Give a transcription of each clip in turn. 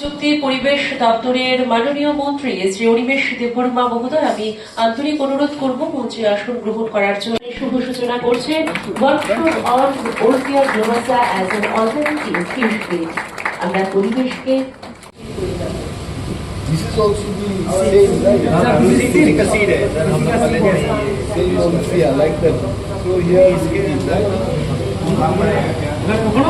প্রযুক্তি পরিবেশ দপ্তরের মাননীয় মন্ত্রী শ্রী অনিমেষ দেববর্মা মহোদয় আমি আন্তরিক অনুরোধ করব মন্ত্রী আসন গ্রহণ করার জন্য। শুভ সূচনা করছেন আমরা পরিবেশকে This is the same. Same, yeah, is?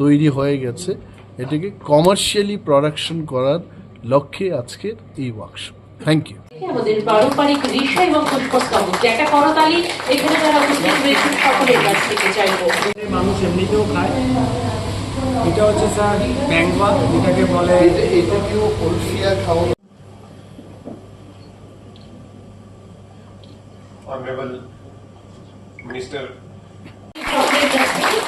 তৈরি হয়ে গেছে। এটাকে কমার্শিয়ালি প্রোডাকশন করার লক্ষ্যে আজকের এই ওয়ার্কশপ থ্যাংক ইউ আমাদের পারম্পরিক রিসা এবং পুষ্পস্তম্ভ একটা করতালি এখানে যারা উপস্থিত রয়েছেন সকলের কাছ থেকে চাইব। মানুষ এমনিতেও খায়। এটা হচ্ছে স্যার ব্যাংবা যেটাকে বলে এটা এটাকেও ওলফিয়া খাওয়া। কাছ থেকে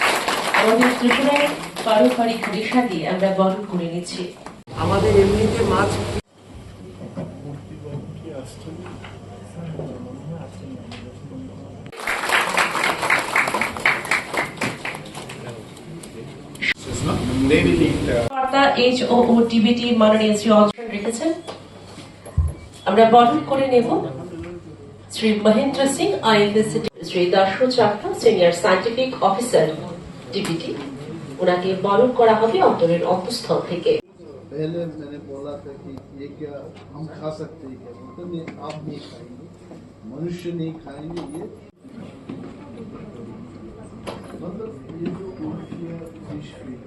আমাদের ত্রিপুরার পারম্পরিক রেশা দিয়ে আমরা বরণ করে নিচ্ছি। আমাদের এমনিতে মাছ they will eat বার্তা এইচ ও ও টিবিটি মাননীয় শ্রী রেখেছেন। আমরা বরণ করে নেব Shri Mahendra Singh IFS Shri Chakma senior scientific officer TBT ওনাকে বরণ করা হবে অন্তরের অন্তঃস্থল থেকে पहले मैंने बोला था कि ये क्या हम खा सकते हैं क्या मतलब ये आप नहीं खाएंगे मनुष्य नहीं खाएंगे ये मतलब ये जो उल्टिया फिश फीड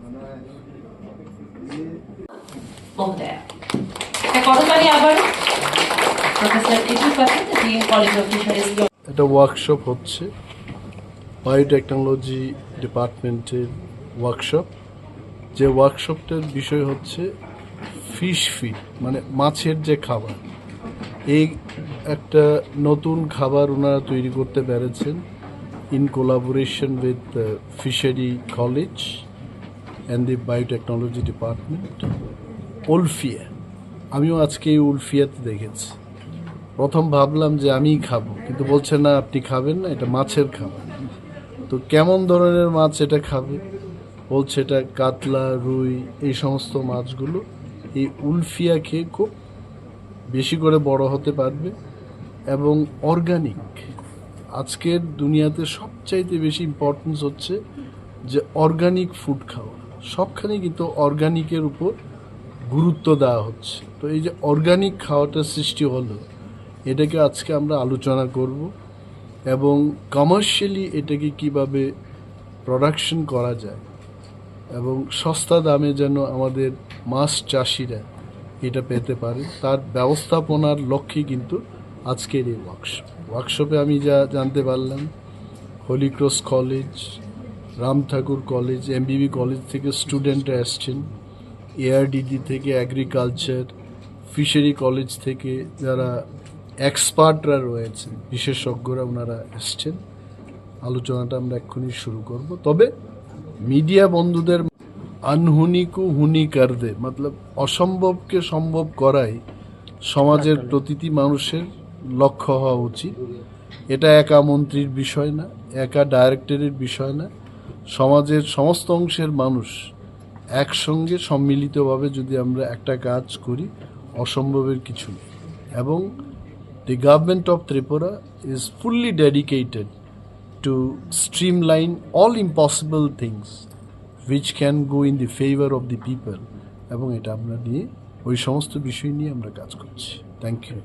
बना है ये মহোদয়া একটা করতালি আবার প্রফেসর এটুল পাঠিয়ে ডিএম কলেজ অফ ফিশারিজ একটা ওয়ার্কশপ হচ্ছে বায়োটেকনোলজি ডিপার্টমেন্টের ওয়ার্কশপ যে ওয়ার্কশপটার বিষয় হচ্ছে ফিশ ফিড মানে মাছের যে খাবার। এই একটা নতুন খাবার ওনারা তৈরি করতে পেরেছেন in collaboration with fishery college and the biotechnology department Wolffia আমিও আজকে এই উলফিয়াতে দেখেছি। প্রথম ভাবলাম যে আমিই খাব, কিন্তু বলছে না, আপনি খাবেন না, এটা মাছের খাবার। তো কেমন ধরনের মাছ এটা খাবে? বলছে এটা কাতলা, রুই, এই সমস্ত মাছগুলো। এই উলফিয়া খেয়ে খুব বেশি করে বড় হতে পারবে এবং অর্গানিক আজকের দুনিয়াতে সবচাইতে বেশি ইম্পর্টেন্স হচ্ছে যে অর্গানিক ফুড খাওয়া। সবখানে কিন্তু অর্গানিকের উপর গুরুত্ব দেওয়া হচ্ছে। তো এই যে অর্গানিক খাওয়াটা সৃষ্টি হলো, এটাকে আজকে আমরা আলোচনা করব এবং কমার্শিয়ালি এটাকে কীভাবে প্রোডাকশন করা যায়। এবং সস্তা দামে যেন আমাদের মাছ চাষিরা এটা পেতে পারে, তার ব্যবস্থাপনার লক্ষ্যে কিন্তু আজকের এই ওয়ার্কশপ ওয়ার্কশপে আমি যা জানতে পারলাম Holy Cross College Ram Thakur College MBB College থেকে স্টুডেন্টরা এসছেন এআরডিডি থেকে অ্যাগ্রিকালচার ফিশারি কলেজ থেকে যারা এক্সপার্টরা রয়েছেন, বিশেষজ্ঞরা ওনারা এসছেন। আলোচনাটা আমরা এক্ষুনি শুরু করব। তবে মিডিয়া বন্ধুদের আনহুনিকু হুনি কারদে, মতলব অসম্ভবকে সম্ভব করাই সমাজের প্রতিটি মানুষের লক্ষ্য হওয়া উচিত। এটা একা মন্ত্রীর বিষয় না, একা ডাইরেক্টরের বিষয় না। সমাজের সমস্ত অংশের মানুষ একসঙ্গে সম্মিলিতভাবে যদি আমরা একটা কাজ করি, অসম্ভবের কিছু নেই। এবং the government of Tripura is fully dedicated to streamline all impossible things which can go in the favor of the people এবং এটা আমরা নিয়ে ওই সমস্ত বিষয় নিয়ে আমরা কাজ করছি থ্যাংক ইউ